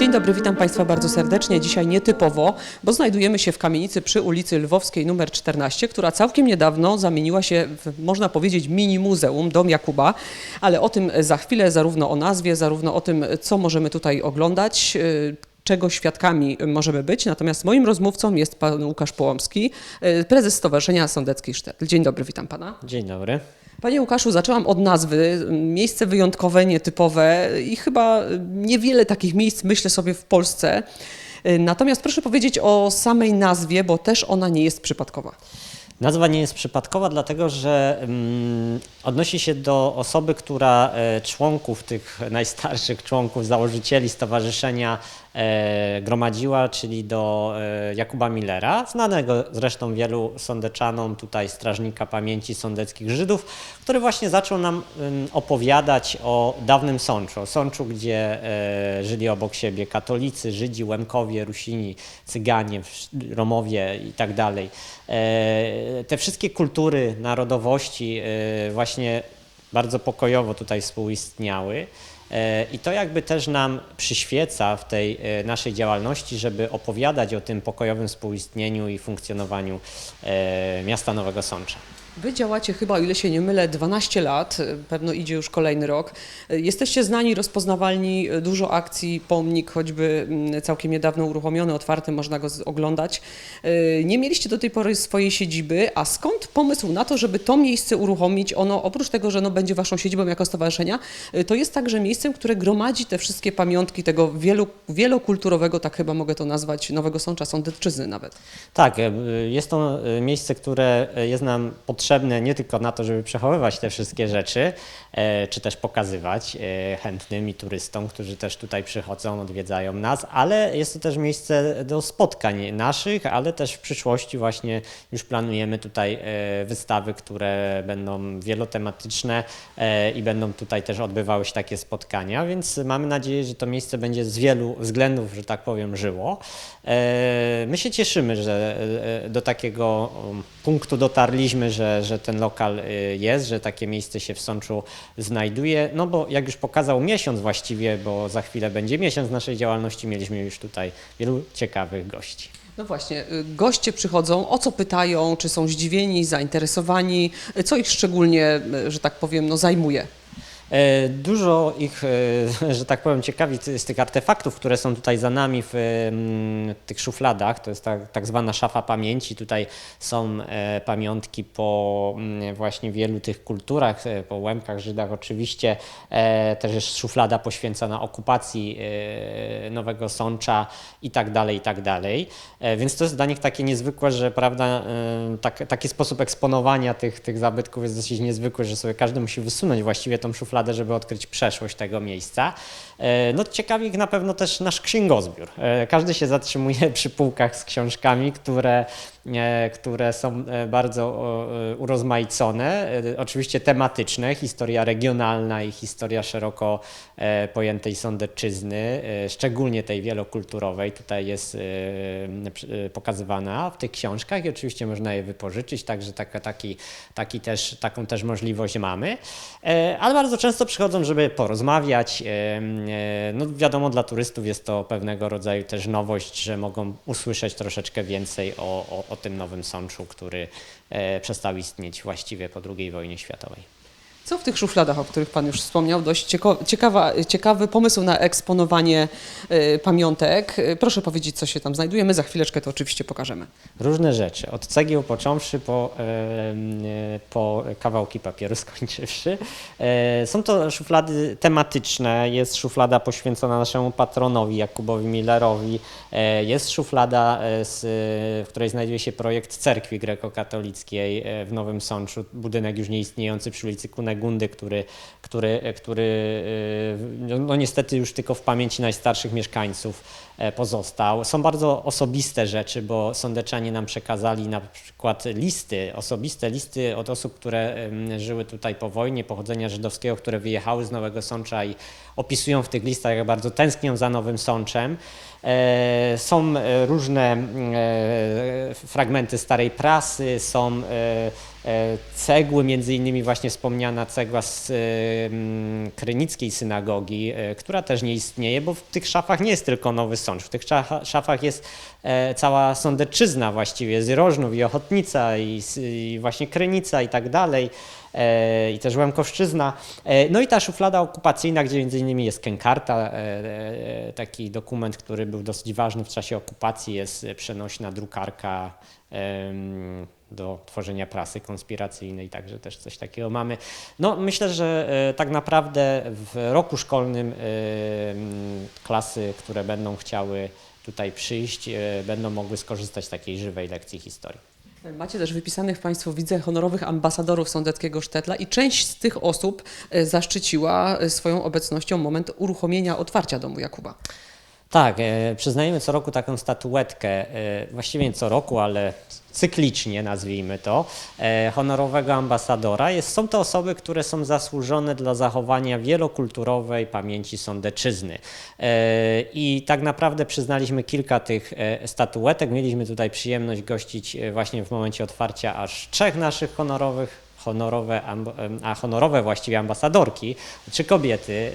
Dzień dobry, witam Państwa bardzo serdecznie. Dzisiaj nietypowo, bo znajdujemy się w kamienicy przy ulicy Lwowskiej numer 14, która całkiem niedawno zamieniła się w, można powiedzieć, mini muzeum, Dom Jakuba, ale o tym za chwilę, zarówno o nazwie, zarówno o tym, co możemy tutaj oglądać, yy, czego świadkami możemy być. Natomiast moim rozmówcą jest pan Łukasz Połomski, yy, prezes Stowarzyszenia Sądecki Sztetl. Dzień dobry, witam pana. Dzień dobry. Panie Łukaszu, zaczęłam od nazwy. Miejsce wyjątkowe, nietypowe i chyba niewiele takich miejsc, myślę sobie, w Polsce. Natomiast proszę powiedzieć o samej nazwie, bo też ona nie jest przypadkowa. Nazwa nie jest przypadkowa, dlatego że mm, odnosi się do osoby, która e, członków, tych najstarszych członków, założycieli stowarzyszenia gromadziła, czyli do e, Jakuba Millera, znanego zresztą wielu sądeczanom, tutaj strażnika pamięci sądeckich Żydów, który właśnie zaczął nam opowiadać o dawnym Sączu, o Sączu, gdzie e, żyli obok siebie katolicy, Żydzi, Łemkowie, Rusini, Cyganie, Romowie i tak dalej. E, te wszystkie kultury, narodowości e, właśnie bardzo pokojowo tutaj współistniały. E, I to jakby też nam przyświeca w tej e, naszej działalności, żeby opowiadać o tym pokojowym współistnieniu i funkcjonowaniu e, miasta Nowego Sącza. Wy działacie chyba, o ile się nie mylę, 12 lat, pewno idzie już kolejny rok. Jesteście znani, rozpoznawalni, dużo akcji, pomnik choćby mm, całkiem niedawno uruchomiony, otwarty, można go oglądać. Nie mieliście do tej pory swojej siedziby, a skąd pomysł na to, żeby to miejsce uruchomić? Ono oprócz tego, że no będzie waszą siedzibą jako stowarzyszenia, to jest także miejscem, które gromadzi te wszystkie pamiątki tego wielu, wielokulturowego, tak chyba mogę to nazwać, Nowego Sącza, Sądecczyzny nawet. Tak, e, jest to miejsce, które jest nam potrzebne nie tylko na to, żeby przechowywać te wszystkie rzeczy, e, czy też pokazywać e, chętnym i turystom, którzy też tutaj przychodzą, odwiedzają nas, ale jest to też miejsce do spotkań naszych, ale też w przyszłości właśnie już planujemy tutaj e, wystawy, które będą wielotematyczne i będą tutaj też odbywały się takie spotkania, więc mamy nadzieję, że to miejsce będzie z wielu względów, że tak powiem, żyło. My się cieszymy, że do takiego um, punktu dotarliśmy, że, że ten lokal e, jest, że takie miejsce się w Sączu znajduje. No bo jak już pokazał miesiąc właściwie, bo za chwilę będzie miesiąc naszej działalności, mieliśmy już tutaj wielu ciekawych gości. No właśnie, y, goście przychodzą, o co pytają, czy są zdziwieni, zainteresowani, y, co ich szczególnie, y, że tak powiem, no, zajmuje. E, Dużo ich, e, że tak powiem, ciekawi z tych artefaktów, które są tutaj za nami w mm, tych szufladach. To jest tak, zwana szafa pamięci. Tutaj są e, pamiątki po mm, właśnie wielu tych kulturach, po Łemkach, Żydach oczywiście. Też jest szuflada poświęcona okupacji Nowego Sącza i tak dalej, i tak dalej. Więc to jest dla nich takie niezwykłe, że prawda, tak, taki sposób eksponowania tych, tych zabytków jest dosyć niezwykły, że sobie każdy musi wysunąć właściwie tą szufladę, żeby odkryć przeszłość tego miejsca. E, No ciekawi ich na pewno też nasz księgozbiór. E, Każdy się zatrzymuje przy półkach z książkami, które, które są e, bardzo e, urozmaicone, e, oczywiście tematyczne, historia regionalna i historia szeroko e, pojętej sądecczyzny, e, szczególnie tej wielokulturowej, tutaj jest e, e, pokazywana w tych książkach i oczywiście można je wypożyczyć, także taka, taki, taki też, taką też możliwość mamy. E, Ale bardzo często przychodzą, żeby porozmawiać. e, e, No wiadomo, dla turystów jest to pewnego rodzaju też nowość, że mogą usłyszeć troszeczkę więcej o, o, o tym nowym Sączu, który e, przestał istnieć właściwie po II wojnie światowej. Co w tych szufladach, o których Pan już wspomniał, dość ciekawa, ciekawy pomysł na eksponowanie y, pamiątek. Y, Proszę powiedzieć, co się tam znajduje. My za chwileczkę to oczywiście pokażemy. Różne rzeczy, od cegieł począwszy po, e, po kawałki papieru skończywszy. E, Są to szuflady tematyczne, jest szuflada poświęcona naszemu patronowi Jakubowi Millerowi, E, jest szuflada, w której znajduje się projekt cerkwi grekokatolickiej w Nowym Sączu, budynek już nieistniejący przy ulicy Kunegundy, który, który, który e, no, no niestety już tylko w pamięci najstarszych mieszkańców e, pozostał. Są bardzo osobiste rzeczy, bo sądeczanie nam przekazali na przykład listy, osobiste listy od osób, które żyły tutaj po wojnie, pochodzenia żydowskiego, które wyjechały z Nowego Sącza i opisują w tych listach, jak bardzo tęsknią za Nowym Sączem. E, Są e, różne e, fragmenty starej prasy, są cegły, między innymi właśnie wspomniana cegła z Krynickiej Synagogi, która też nie istnieje, bo w tych szafach nie jest tylko Nowy Sącz, w tych szafa- szafach jest cała Sądeczyzna właściwie, z Rożnów i Ochotnica i, właśnie Krynica i tak dalej i też Łemkowszczyzna. E, No i ta szuflada okupacyjna, gdzie między innymi jest Kenkarta, e, e, taki dokument, który był dosyć ważny w czasie okupacji, jest przenośna drukarka do tworzenia prasy konspiracyjnej, także też coś takiego mamy. No myślę, że e, tak naprawdę w roku szkolnym klasy, które będą chciały tutaj przyjść, e, będą mogły skorzystać z takiej żywej lekcji historii. Macie też wypisanych Państwo, widzę, honorowych ambasadorów sądeckiego Sztetla i część z tych osób e, zaszczyciła e, swoją obecnością moment uruchomienia otwarcia domu Jakuba. Tak, e, przyznajemy co roku taką statuetkę, e, właściwie nie co roku, ale cyklicznie nazwijmy to, e, honorowego ambasadora. Jest, są to osoby, które są zasłużone dla zachowania wielokulturowej pamięci Sądeczyzny. I tak naprawdę przyznaliśmy kilka tych statuetek. Mieliśmy tutaj przyjemność gościć właśnie w momencie otwarcia aż trzech naszych honorowych honorowe, a honorowe właściwie ambasadorki, trzy kobiety,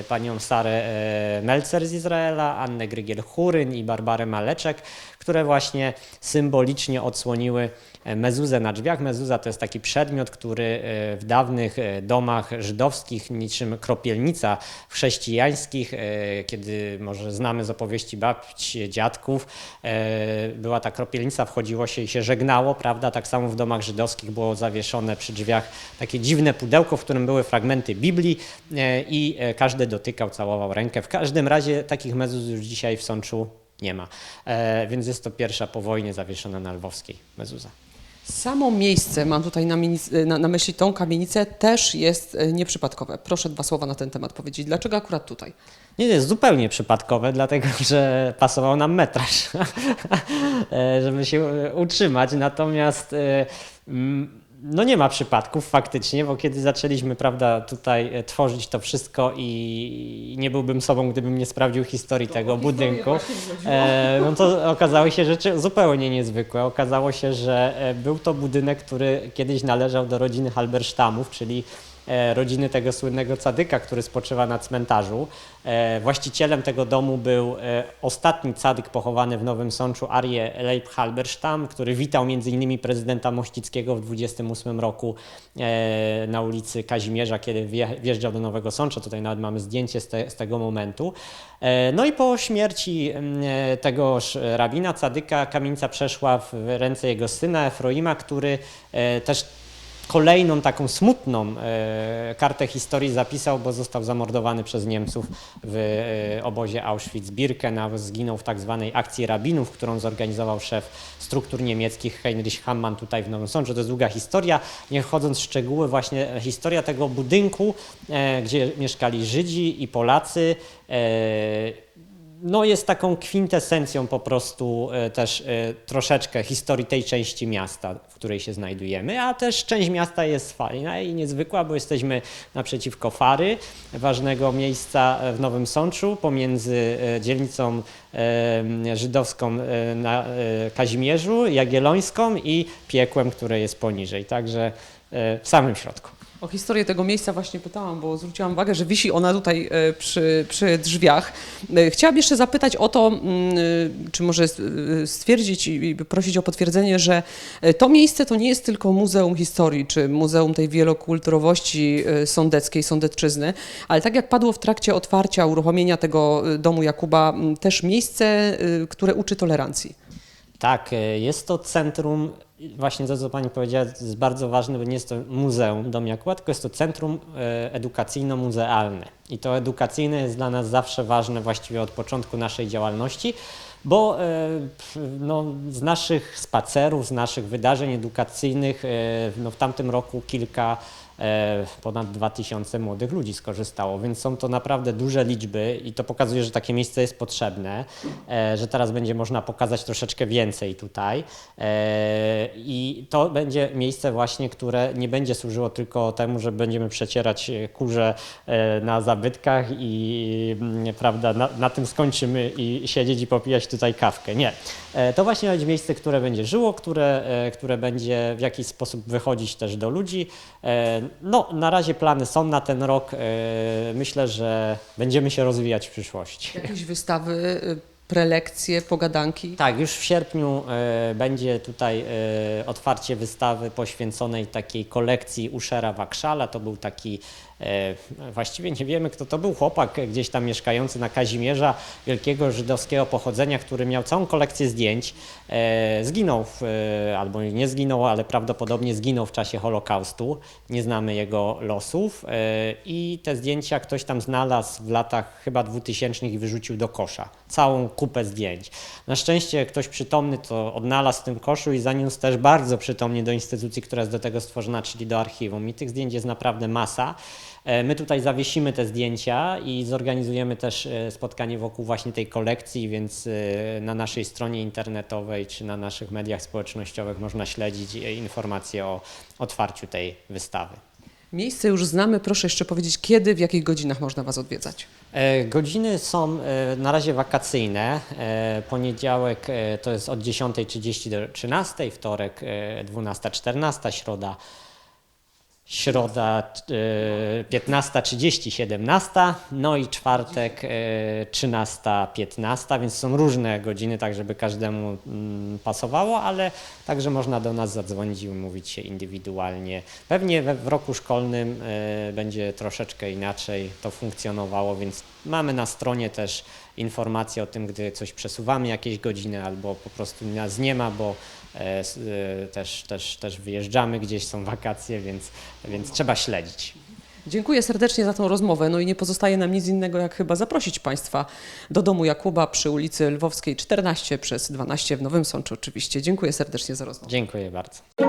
e, panią Sarę e, Melcer z Izraela, Annę Grygiel-Churyn i Barbarę Maleczek, które właśnie symbolicznie odsłoniły e, mezuzę na drzwiach. Mezuza to jest taki przedmiot, który e, w dawnych e, domach żydowskich, niczym kropielnica chrześcijańskich, kiedy może znamy z opowieści babci, dziadków, była ta kropielnica, wchodziło się i się żegnało, prawda? Tak samo w domach żydowskich było zawieszone przy drzwiach takie dziwne pudełko, w którym były fragmenty Biblii i każdy dotykał, całował rękę. W każdym razie takich mezuz już dzisiaj w Sączu nie ma. E, Więc jest to pierwsza po wojnie zawieszona na lwowskiej mezuza. Samo miejsce, mam tutaj na, na, na myśli tą kamienicę, też jest e, nieprzypadkowe. Proszę dwa słowa na ten temat powiedzieć. Dlaczego akurat tutaj? Nie, jest zupełnie przypadkowe, dlatego że pasował nam metraż, e, żeby się e, utrzymać. Natomiast mm, no nie ma przypadków faktycznie, bo kiedy zaczęliśmy prawda, tutaj e, tworzyć to wszystko i nie byłbym sobą, gdybym nie sprawdził historii tego budynku, e, no to okazały się rzeczy zupełnie niezwykłe. Okazało się, że e, był to budynek, który kiedyś należał do rodziny Halbersztamów, czyli rodziny tego słynnego cadyka, który spoczywa na cmentarzu. E, Właścicielem tego domu był e, ostatni cadyk pochowany w Nowym Sączu, Arie Leib Halberstam, który witał m.in. prezydenta Mościckiego w 28 roku e, na ulicy Kazimierza, kiedy wje- wjeżdżał do Nowego Sącza. Tutaj nawet mamy zdjęcie z, te, z tego momentu. E, No i po śmierci mm, e, tegoż rabina cadyka kamienica przeszła w ręce jego syna Efroima, który e, też kolejną taką smutną e, kartę historii zapisał, bo został zamordowany przez Niemców w e, obozie Auschwitz-Birkenau. Zginął w tak zwanej akcji rabinów, którą zorganizował szef struktur niemieckich Heinrich Hammann tutaj w Nowym Sączu. To jest długa historia. Nie wchodząc w szczegóły, właśnie historia tego budynku, e, gdzie mieszkali Żydzi i Polacy. No jest taką kwintesencją po prostu e, też e, troszeczkę historii tej części miasta, w której się znajdujemy, a też część miasta jest fajna i niezwykła, bo jesteśmy naprzeciwko Fary, ważnego miejsca e, w Nowym Sączu, pomiędzy dzielnicą żydowską na Kazimierzu, Jagiellońską i piekłem, które jest poniżej, także w samym środku. O historię tego miejsca właśnie pytałam, bo zwróciłam uwagę, że wisi ona tutaj e, przy, przy drzwiach. E, Chciałam jeszcze zapytać o to, mm, e, czy może stwierdzić i prosić o potwierdzenie, że to miejsce to nie jest tylko Muzeum Historii, czy Muzeum tej wielokulturowości sądeckiej, sądecczyzny, ale tak jak padło w trakcie otwarcia, uruchomienia tego domu Jakuba, też miejsce, które uczy tolerancji. Tak, e, jest to centrum, właśnie to, co Pani powiedziała, jest bardzo ważne, bo nie jest to muzeum Dom Jakuba, tylko jest to centrum e, edukacyjno-muzealne. I to edukacyjne jest dla nas zawsze ważne właściwie od początku naszej działalności, bo e, no, z naszych spacerów, z naszych wydarzeń edukacyjnych, no, w tamtym roku kilka ponad 2000 młodych ludzi skorzystało, więc są to naprawdę duże liczby i to pokazuje, że takie miejsce jest potrzebne, e, że teraz będzie można pokazać troszeczkę więcej tutaj e, i to będzie miejsce właśnie, które nie będzie służyło tylko temu, że będziemy przecierać e, kurze e, na zabytkach i mm, prawda, na, na tym skończymy i siedzieć i popijać tutaj kawkę. Nie. E, To właśnie być miejsce, które będzie żyło, które, e, które będzie w jakiś sposób wychodzić też do ludzi. No, na razie plany są na ten rok. E, Myślę, że będziemy się rozwijać w przyszłości. Jakieś wystawy, y, prelekcje, pogadanki? Tak, już w sierpniu e, będzie tutaj e, otwarcie wystawy poświęconej takiej kolekcji Uszera Wakszala. To był taki, właściwie nie wiemy kto to był, chłopak gdzieś tam mieszkający na Kazimierza, wielkiego żydowskiego pochodzenia, który miał całą kolekcję zdjęć. E, zginął, e, albo nie zginął, ale prawdopodobnie zginął w czasie Holokaustu. Nie znamy jego losów e, i te zdjęcia ktoś tam znalazł w latach chyba 2000 i wyrzucił do kosza. Całą kupę zdjęć. Na szczęście ktoś przytomny to odnalazł w tym koszu i zaniósł też bardzo przytomnie do instytucji, która jest do tego stworzona, czyli do archiwum. I tych zdjęć jest naprawdę masa. E, My tutaj zawiesimy te zdjęcia i zorganizujemy też e, spotkanie wokół właśnie tej kolekcji, więc e, na naszej stronie internetowej czy na naszych mediach społecznościowych można śledzić informacje o otwarciu tej wystawy. Miejsce już znamy, proszę jeszcze powiedzieć, kiedy, w jakich godzinach można Was odwiedzać? Godziny są na razie wakacyjne. Poniedziałek to jest od 10.30 do 13.00, wtorek e, 12.14, środa Środa e, 15.30, 17, no i czwartek e, 13.15, więc są różne godziny, tak żeby każdemu mm, pasowało, ale także można do nas zadzwonić i umówić się indywidualnie. Pewnie w roku szkolnym e, będzie troszeczkę inaczej to funkcjonowało, więc mamy na stronie też informacje o tym, gdy coś przesuwamy jakieś godziny albo po prostu nas nie ma, bo e, e, też, też, też wyjeżdżamy gdzieś, są wakacje, więc, więc trzeba śledzić. Dziękuję serdecznie za tą rozmowę. No i nie pozostaje nam nic innego, jak chyba zaprosić Państwa do domu Jakuba przy ulicy Lwowskiej 14 przez 12 w Nowym Sączu oczywiście. Dziękuję serdecznie za rozmowę. Dziękuję bardzo.